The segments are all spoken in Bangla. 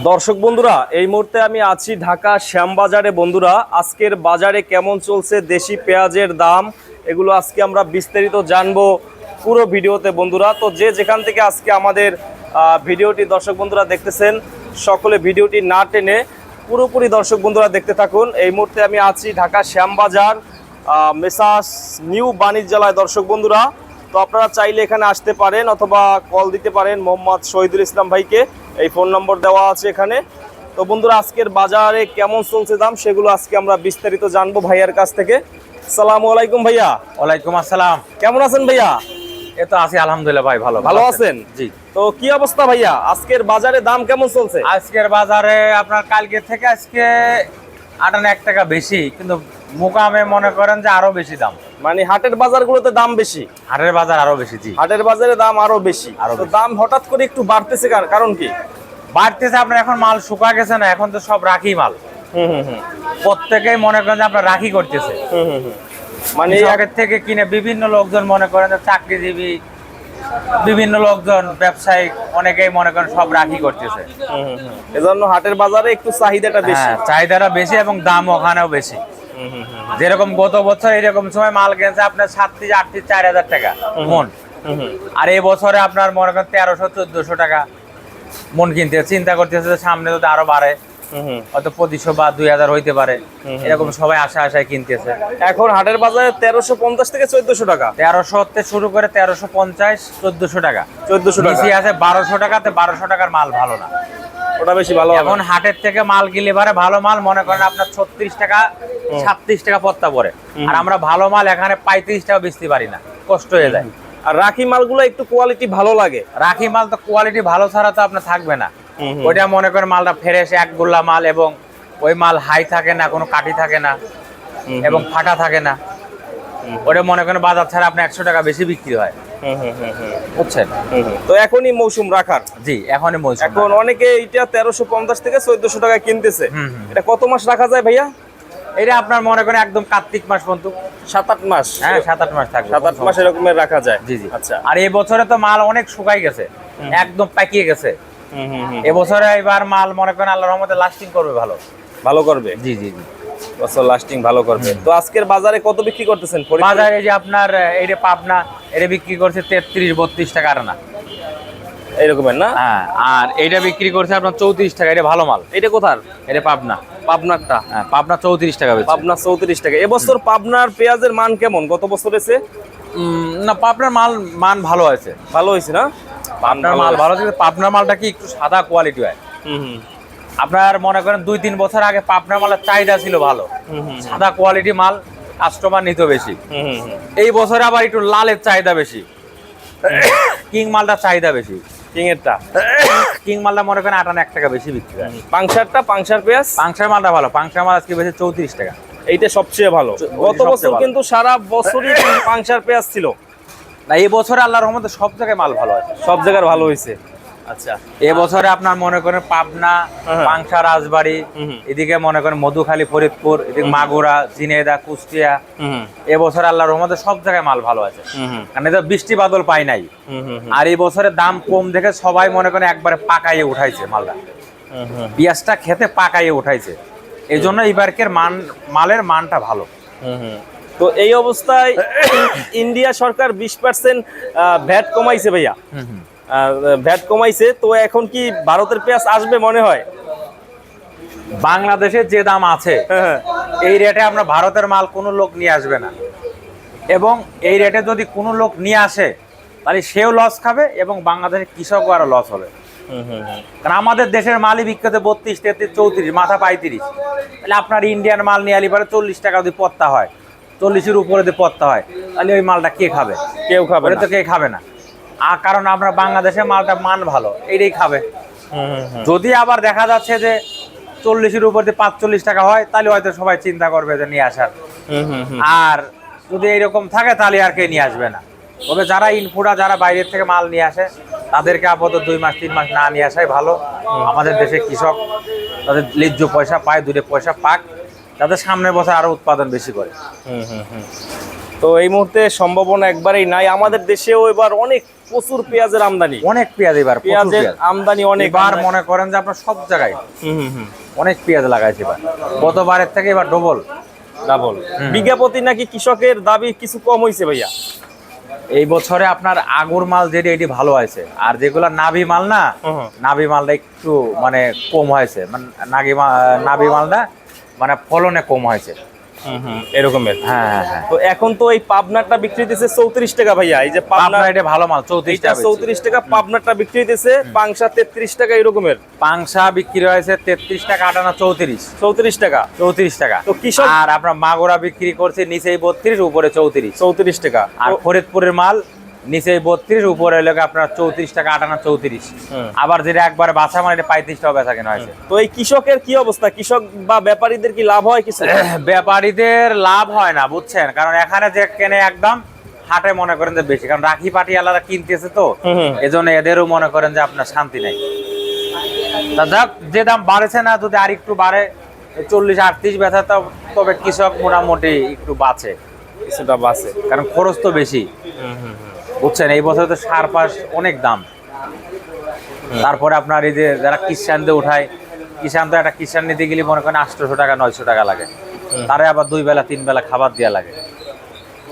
দর্শক বন্ধুরা, এই মুহূর্তে আমি আছি ঢাকা শ্যামবাজারে। বন্ধুরা, আজকের বাজারে কেমন চলছে, দেশি পেঁয়াজের দাম, এগুলো আজকে আমরা বিস্তারিত জানব পুরো ভিডিওতে বন্ধুরা। তো যে যেখান থেকে আজকে আমাদের ভিডিওটি দর্শক বন্ধুরা দেখতেছেন, সকলে ভিডিওটি না টেনে পুরোপুরি দর্শক বন্ধুরা দেখতে থাকুন। এই মুহূর্তে আমি আছি ঢাকা শ্যামবাজার মেসাস নিউ বাণিজ্যালয় দর্শক বন্ধুরা। তো আপনারা চাইলে এখানে আসতে পারেন অথবা কল দিতে পারেন মোহাম্মদ শহীদুল ইসলাম ভাইকে। এই ফোন নম্বর দেওয়া আছে এখানে। তো বন্ধুরা আজকের বাজারে কেমন চলছে দাম সেগুলো আজকে আমরা বিস্তারিত জানব ভাইয়ার কাছ থেকে। সালামু আলাইকুম ভাইয়া। ওয়ালাইকুম আসসালাম। কেমন আছেন ভাইয়া? এ তো আছি আলহামদুলিল্লাহ ভাই ভালো। ভালো আছেন? জি। তো কি অবস্থা ভাইয়া? আজকের বাজারে দাম কেমন চলছে? আজকের বাজারে আপনার কালকে থেকে আজকে আটান্ন এক টাকা বেশি কিন্তু মুকামে মনে করেন যে আরও বেশি দাম। মানে হাটের বাজারগুলোতে দাম বেশি? হাটের বাজার আরও বেশি জি। হাটের বাজারে দাম আরও বেশি। আর তো দাম হঠাৎ করে একটু বাড়তেছে কার- কারণ কি? বাড়তেছে আপনার এখন মাল শুকা গেছে না এখন তো সব রাখি মাল। হুম হুম হুম। প্রত্যেকেই মনে করেন যে আপনার রাখি করতেছে। হুম হুম হুম। মানে কৃষকের থেকে কিনে বিভিন্ন লোকজন মনে করেন যে চাকরিজীবী বিভিন্ন লোকজন ব্যবসায়িক অনেকেই মনে করেন সব রাখি করতেছে। এজন্য হাটের বাজারে একটু চাহিদাটা বেশি। হ্যাঁ, চাহিদাটা বেশি এবং দাম ওখানেও বেশি। যেরকম গত বছর এরকম সময় মাল কিনছে আপনার সাতত্রিশ আটত্রিশ চার হাজার টাকা মন। আর এই বছরে আপনার মনে করেন তেরোশো চোদ্দশো টাকা। মন কিনতে চিন্তা করতেছে যে সামনে যদি আরও বাড়ে। হয়তো পঁচিশশো বা দুই হাজার হইতে পারে। এরকম সবাই আশা আশায় কিনতেছে। এখন হাটের বাজারে তেরোশো পঞ্চাশ থেকে চোদ্দশো টাকা। তেরোশো থেকে শুরু করে তেরোশো পঞ্চাশ চোদ্দশো টাকা। চোদ্দশো টাকা। আছে বারোশো টাকাতে বারোশো টাকার মাল ভালো না। ওটা বেশি ভালো এখন হাটের থেকে মাল কিনলে পারে ভালো মাল মনে করেন আপনার ছত্রিশ টাকা সাতত্রিশ টাকা পত্তা পরে আর আমরা ভালো মাল এখানে পঁয়ত্রিশ টাকা বেচতে পারি না। কষ্ট হয়ে যায়। আর রাখি মালগুলো একটু কোয়ালিটি ভালো লাগে। রাখি মাল তো কোয়ালিটি ভালো ছাড়া তো আপনার থাকবে না। ওইটা মনে করেন মালটা ফ্রেশ এক গোল্লা মাল এবং ওই মাল হাই থাকে না কোনো কাঠি থাকে না এবং ফাটা থাকে না। ওটা মনে করেন বাজার ছাড়া আপনি একশো টাকা বেশি বিক্রি হয়। বুঝছেন। তো এখনই মৌসুম রাখার। জি এখনই মৌসুম এখন অনেকে এটা তেরোশো পঞ্চাশ থেকে চোদ্দশো টাকা কিনতেছে। এটা কত মাস রাখা যায় ভাইয়া? এটা আপনার মনে করেন একদম কার্তিক মাস পর্যন্ত সাত আট মাস। হ্যাঁ সাত আট মাস থাকবে। সাত আট মাস এরকমের রাখা যায়। জি জি। আচ্ছা। আর এই বছরে তো মাল অনেক শুকাই গেছে। একদম পাকিয়ে গেছে। এবছরে এবার মাল মনে করেন আল্লাহর রহমতে লাস্টিং করবে ভালো। ভালো করবে? জি জি জি। বছর লাস্টিং ভালো করবে। তো আজকের বাজারে কত বিক্রি করতেছেন? বাজারে যে আপনার এইটা পাবনা এটা বিক্রি করছে তেত্রিশ বত্রিশ টাকা না এইরকমের না? হ্যাঁ আর এইটা বিক্রি করছে আপনার চৌত্রিশ টাকা এটা ভালো মাল। এটা কোথার? এটা পাবনা। পাবনারটা? হ্যাঁ পাবনা চৌত্রিশ টাকা। পাবনা চৌত্রিশ টাকা। এবছর পাবনার পেঁয়াজের মান কেমন? গত বছর এসে? না পাবনার মাল মান ভালো আছে। ভালো হয়েছে না? পাবনার মাল ভালো আছে পাবনার মালটা কি একটু সাদা কোয়ালিটি হয়? হুম আপনার মনে করেন দুই তিন বছর আগে পাবনার মালের চাহিদা ছিল ভালো। সাদা কোয়ালিটি মাল কাস্টমার নিত বেশি। এই বছরে আবার একটু লালের চাহিদা বেশি। কিং মালটার চাহিদা বেশি। কিংয়েরটা? কিং মালটা মনে করেন আটান্ন এক টাকা বেশি বিক্রি হয়। পাংশারটা? পাংশার পেঁয়াজ? পাংশার মালটা ভালো। পাংশার মাল আজকে বেশি চৌত্রিশ টাকা। এইটা সবচেয়ে ভালো। গত বছর কিন্তু সারা বছরই পাংশার পেঁয়াজ ছিল। না এই বছরে আল্লাহর রহমতে সব জায়গায় মাল ভালো আছে। সব জায়গার ভালো হয়েছে। আচ্ছা। এ বছরে আপনার মনে করেন পাবনা হ্যাঁ। পাংশা রাজবাড়ি হুম হুম। এদিকে মনে করেন মধুখালী ফরিদপুর এদিকে মাগুরা জিনেদা কুষ্টিয়া। হুম এ বছরে আল্লাহর রহমতে সব জায়গায় মাল ভালো আছে। কারণ এটা বৃষ্টি বাদল পাই নাই। আর এই বছরে দাম কম দেখে সবাই মনে করেন একবারে পাকাইয়ে উঠাইছে মালটা। পেঁয়াজটা খেতে পাকাইয়ে উঠাইছে। এই জন্য এবারকের মান মালের মানটা ভালো। তো এই অবস্থায় ইন্ডিয়া সরকার বিশ পার্সেন্ট ভ্যাট কমাইছে ভাইয়া। ভ্যাট কমাইছে তো এখন কি ভারতের পেঁয়াজ আসবে মনে হয়? বাংলাদেশে যে দাম আছে হ্যাঁ এই রেটে আমরা ভারতের মাল কোনো লোক নিয়ে আসবে না। এবং এই রেটে যদি কোনো লোক নিয়ে আসে তাহলে সেও লস খাবে এবং বাংলাদেশের কৃষকও আরও লস হবে। হুম হুম হুম। কারণ আমাদের দেশের মালই বিক্রিতে বত্রিশ তেত্রিশ চৌত্রিশ মাথা পঁয়ত্রিশ। তাহলে আপনার ইন্ডিয়ান মাল নিয়ে আলি পরে চল্লিশ টাকা যদি পত্তা হয় চল্লিশের উপরে যদি পত্তা হয় তাহলে ওই মালটা কে খাবে? কেউ খাবে তো কে খাবে না। আর কারণ আমরা বাংলাদেশের মালটা মান ভালো এইটাই খাবে। যদি আবার দেখা যাচ্ছে যে চল্লিশের উপর দিয়ে পাঁচচল্লিশ টাকা হয় তাহলে হয়তো সবাই চিন্তা করবে যে নিয়ে আসার হুম হুম হুম। আর যদি এইরকম থাকে তাহলে আর কে নিয়ে আসবে না তবে যারা ইনফুডা যারা বাইরের থেকে মাল নিয়ে আসে তাদেরকে আপাতত দুই মাস তিন মাস না নিয়ে আসাই ভালো আমাদের দেশে কৃষক তাদের লিজ্জ পয়সা পায় দুটো পয়সা পাক তাদের সামনের বছর আরও উৎপাদন বেশি করে হুম হুম হুম। তো এই মুহূর্তে সম্ভাবনা একবারেই নাই। আমাদের দেশেও এবার অনেক প্রচুর পেঁয়াজের আমদানি। অনেক পেঁয়াজ এবার পেঁয়াজের আমদানি অনেক এবার মনে করেন যে আপনার সব জায়গায় হুম হুম হুম। অনেক পেঁয়াজ লাগাইছে এবার। গতবারের থেকে এবার ডবল ডাবল বিজ্ঞাপতি নাকি কৃষকের দাবি কিছু কম হয়েছে ভাইয়া? এই বছরে আপনার আগুর মাল যেটি এটি ভালো হয়েছে। আর যেগুলো নাভি মাল না। নাভি মালটা একটু মানে কম হয়েছে। মানে নাগি নাভি মালটা মানে ফলনে কম হয়েছে। এরকমের। হ্যাঁ হ্যাঁ হ্যাঁ। তো এখন তো এই পাবনারটা বিক্রি হইতেছে চৌত্রিশ টাকা ভাইয়া। এই যে পাবনা এটা ভালো মাল চৌত্রিশ টাকা চৌত্রিশ টাকা পাবনারটা বিক্রি হইতেছে পাংশা তেত্রিশ টাকা এরকমের। পাংশা বিক্রি হয়েছে তেত্রিশ টাকা আটানা চৌত্রিশ। চৌত্রিশ টাকা। চৌত্রিশ টাকা। তো কৃষক- আর আপনার মাগুরা বিক্রি করছে নিচেই বত্রিশ উপরে চৌত্রিশ। চৌত্রিশ টাকা। আর ফরিদপুরের মাল নিচে বত্রিশ উপরে এলাকা আপনার চৌত্রিশ টাকা আটানা চৌত্রিশ। আবার যেটা একবার বাসা মানে এটা পঁয়ত্রিশ টাকা বেচা কেনা হয়েছে। তো এই কৃষকের কি অবস্থা? কৃষক বা ব্যাপারীদের কি লাভ হয় কিছু? ব্যাপারীদের লাভ হয় না বুঝছেন? কারণ এখানে যে কেনে একদম হাটে মনে করেন যে বেশি কারণ রাখি পাটি আলাদা কিনতেছে তো। হুম হুম। এজন্য এদেরও মনে করেন যে আপনার শান্তি নেই। তা যাক যে দাম বাড়েছে না যদি আর একটু বাড়ে চল্লিশ আটত্রিশ ব্যথা তো তবে কৃষক মোটামুটি একটু বাঁচে। কিছুটা বাঁচে। কারণ খরচ তো বেশি। বুঝছেন এই বছর তো সার পাশ অনেক দাম। তারপরে আপনার এই যে যারা কিষানদের উঠায় কিষান তো একটা কিষান নিতে গেলে মনে করেন আটশোশো টাকা নয়শো টাকা লাগে। তারে আবার দুই বেলা তিন বেলা খাবার দেওয়া লাগে।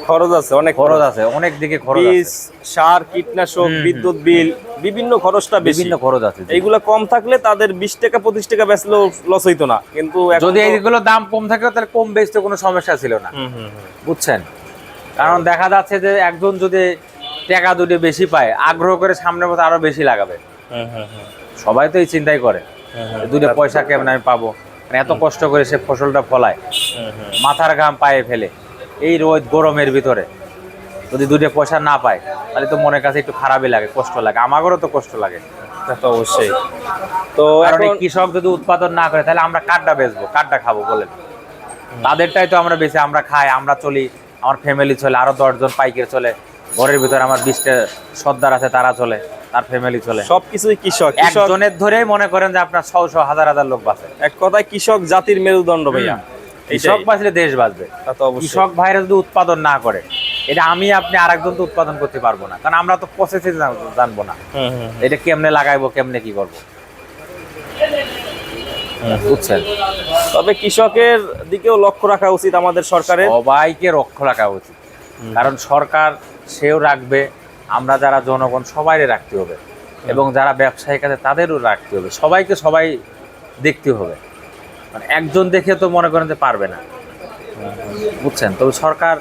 খরচ আছে অনেক খরচ। আছে অনেক দিকে খরচ সার কীটনাশক বিদ্যুৎ বিল বিভিন্ন খরচটা বেশি। বিভিন্ন খরচ আছে। এইগুলা কম থাকলে তাদের বিশ টাকা পঁচিশ টাকা বেচলেও লস হইতো না। কিন্তু যদি এইগুলো দাম কম থাকে তাহলে কম বেচতে কোনো সমস্যা ছিল না। বুঝছেন? কারণ দেখা যাচ্ছে যে একজন যদি টাকা দুটো বেশি পায় আগ্রহ করে সামনে বছর আরও বেশি লাগাবে। হুম, হুম, হুম। সবাই তো এই চিন্তাই করে দুটো পয়সা কেমন আমি পাবো? মানে এত কষ্ট করে সে ফসলটা ফলায়। মাথার ঘাম পায়ে ফেলে। এই রোদ গরমের ভিতরে। যদি দুটো পয়সা না পায় তাহলে তো মনের কাছে একটু খারাপই লাগে কষ্ট লাগে। আমাদেরও তো কষ্ট লাগে। তো অবশ্যই। তো এখন কৃষক যদি উৎপাদন না করে তাহলে আমরা কাঠটা বেচবো কাঠটা খাব বলেন। তাদেরটাই তো আমরা বেশি আমরা খাই আমরা চলি আমার ফ্যামিলি চলে আরও দশজন পাইকের চলে। ঘরের ভিতরে আমার বিশটা সর্দার আছে তারা চলে তার ফ্যামিলি চলে। সবকিছুই কৃষক। একজনের ধরেই মনে করেন যে আপনার শো শো হাজার হাজার লোক বাঁচে। এক কথায় কৃষক জাতির মেরুদণ্ড ভাইয়া। কৃষক বাঁচলে দেশ বাঁচবে। তা তো অবশ্যই। কৃষক ভাইরা যদি উৎপাদন না করে এটা আমি আপনি আরেকজন তো উৎপাদন করতে পারব না। কারণ আমরা তো প্রসেসে জানব না। এটা কেমনে লাগাইবো কেমনে কি করব? বুঝছেন? তবে কৃষকের দিকেও লক্ষ্য রাখা উচিত আমাদের সরকারের। সবাইকে লক্ষ্য রাখা উচিত। কারণ সরকার সেও রাখবে আমরা যারা জনগণ সবাইরে রাখতে হবে। এবং যারা ব্যবসায়িক আছে তাদেরও রাখতে হবে। সবাইকে সবাই দেখতে হবে। মানে একজন দেখে তো মনে করেন যে পারবে না। বুঝছেন? তবে সরকার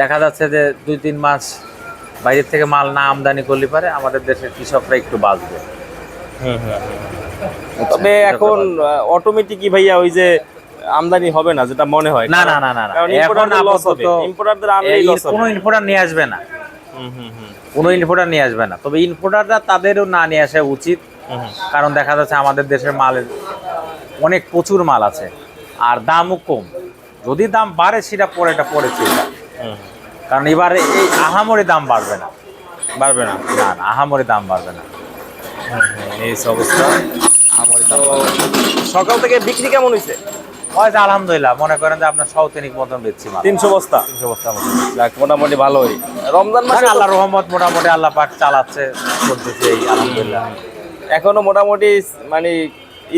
দেখা যাচ্ছে যে দুই তিন মাস বাইরের থেকে মাল না আমদানি করলে পারে আমাদের দেশের কৃষকরা একটু বাঁচবে। তবে এখন অটোমেটিকই ভাইয়া ওই যে আমদানি হবে না যেটা মনে হয়। না না না না এখন আপাতত ইম্পোর্টারদের এই লস কোনো হবে ইনফোর্টার নিয়ে আসবে না। হুম, হুম, হুম, কোনো ইনফোর্টার নিয়ে আসবে না। তবে ইনফোর্টাররা তাদেরও না নিয়ে আসা উচিত। কারণ দেখা যাচ্ছে আমাদের দেশের মালের অনেক প্রচুর মাল আছে। আর দামও কম। যদি দাম বাড়ে সেটা পড়েছে এটা হুম। কারণ এবারে এই আহামরি দাম বাড়বে না। বাড়বে না? না না আহামরি দাম বাড়বে না। এই অবস্থা। তো সকাল থেকে বিক্রি কেমন হয়েছে হয়তো আলহামদুলিল্লাহ মনে করেন যে আপনার সৌতেনিক মতন বেচছি তিনশো বস্তা? তিনশো বস্তা মতো মোটামুটি ভালোই। রমজান মাসে আল্লাহ রহমত মোটামুটি আল্লাহ পাক চালাচ্ছে করতেছে এই আলহামদুলিল্লাহ। এখনও মোটামুটি মানে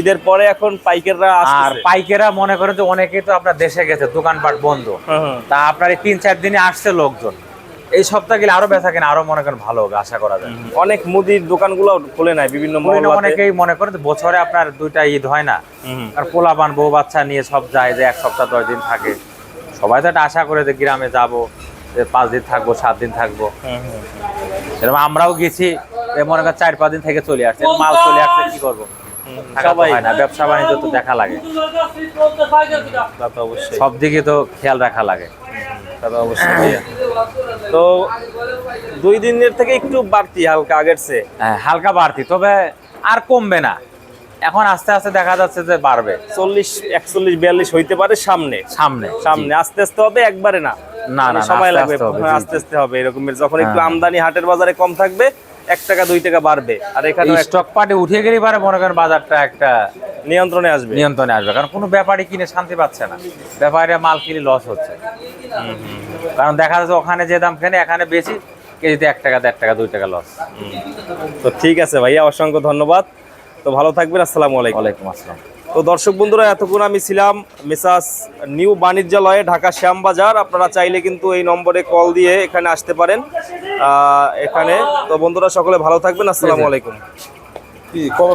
ঈদের পরে এখন পাইকাররা আর পাইকেরা মনে করেন যে অনেকেই তো আপনার দেশে গেছে দোকানপাট বন্ধ। তা আপনার এই তিন চার দিনে আসছে লোকজন। এই সপ্তাহ গেলে আরও বেচা কিনা আরও মনে করেন ভালো হবে আশা করা যায়। অনেক মুদির দোকানগুলো খুলে নাই বিভিন্ন মনে অনেকেই মনে করেন যে বছরে আপনার দুইটা ঈদ হয় না। হুম, আর পোলাপান বউ বাচ্চা নিয়ে সব যায় যে এক সপ্তাহ দশ দিন থাকে। সবাই তো একটা আশা করে যে গ্রামে যাব যে পাঁচ দিন থাকব সাত দিন থাকব। এরকম আমরাও গেছি মনে করেন চার পাঁচ দিন থেকে চলে আসছে মাল চলে আসছে কি করব? হয় ব্যবসা বাণিজ্য তো দেখা লাগে। সব দিকে তো খেয়াল রাখা লাগে। তা তো অবশ্যই ভাইয়া। তো দুই দিনের থেকে একটু বাড়তি হালকা আগের চেয়ে। হ্যাঁ, হালকা বাড়তি তবে আর কমবে না। এখন আস্তে আস্তে দেখা যাচ্ছে যে বাড়বে। চল্লিশ একচল্লিশ বিয়াল্লিশ হইতে পারে সামনে। সামনে সামনে আস্তে আস্তে হবে একবারে না। না, না, সময় লাগবে আস্তে হ্যাঁ, আস্তে হবে এরকমের। যখন একটু হ্যাঁ। আমদানি হাটের বাজারে কম থাকবে এক টাকা দুই টাকা বাড়বে। আর এখানে স্টক পার্টি উঠে গেলেই পারে মনে করেন বাজারটা একটা নিয়ন্ত্রণে আসবে। নিয়ন্ত্রণে আসবে। কারণ কোনো ব্যাপারই কিনে শান্তি পাচ্ছে না। ব্যাপারীরা মাল কিনে লস হচ্ছে। কারণ দেখা যাচ্ছে ওখানে যে দাম কেনে এখানে বেশি কেজিতে এক টাকা দেড় টাকা দুই টাকা লস তো ঠিক আছে ভাইয়া অসংখ্য ধন্যবাদ। তো ভালো থাকবেন আসসালামু আলাইকুম। ওয়ালাইকুম আসসালাম। তো দর্শক বন্ধুরা এতক্ষণ আমি ছিলাম মেসাস নিউ বাণিজ্যালয়ে ঢাকা শ্যামবাজার। আপনারা চাইলে কিন্তু এই নম্বরে কল দিয়ে এখানে আসতে পারেন। এখানে। তো বন্ধুরা সকলে ভালো থাকবেন। আসসালামু আলাইকুম। কি কমো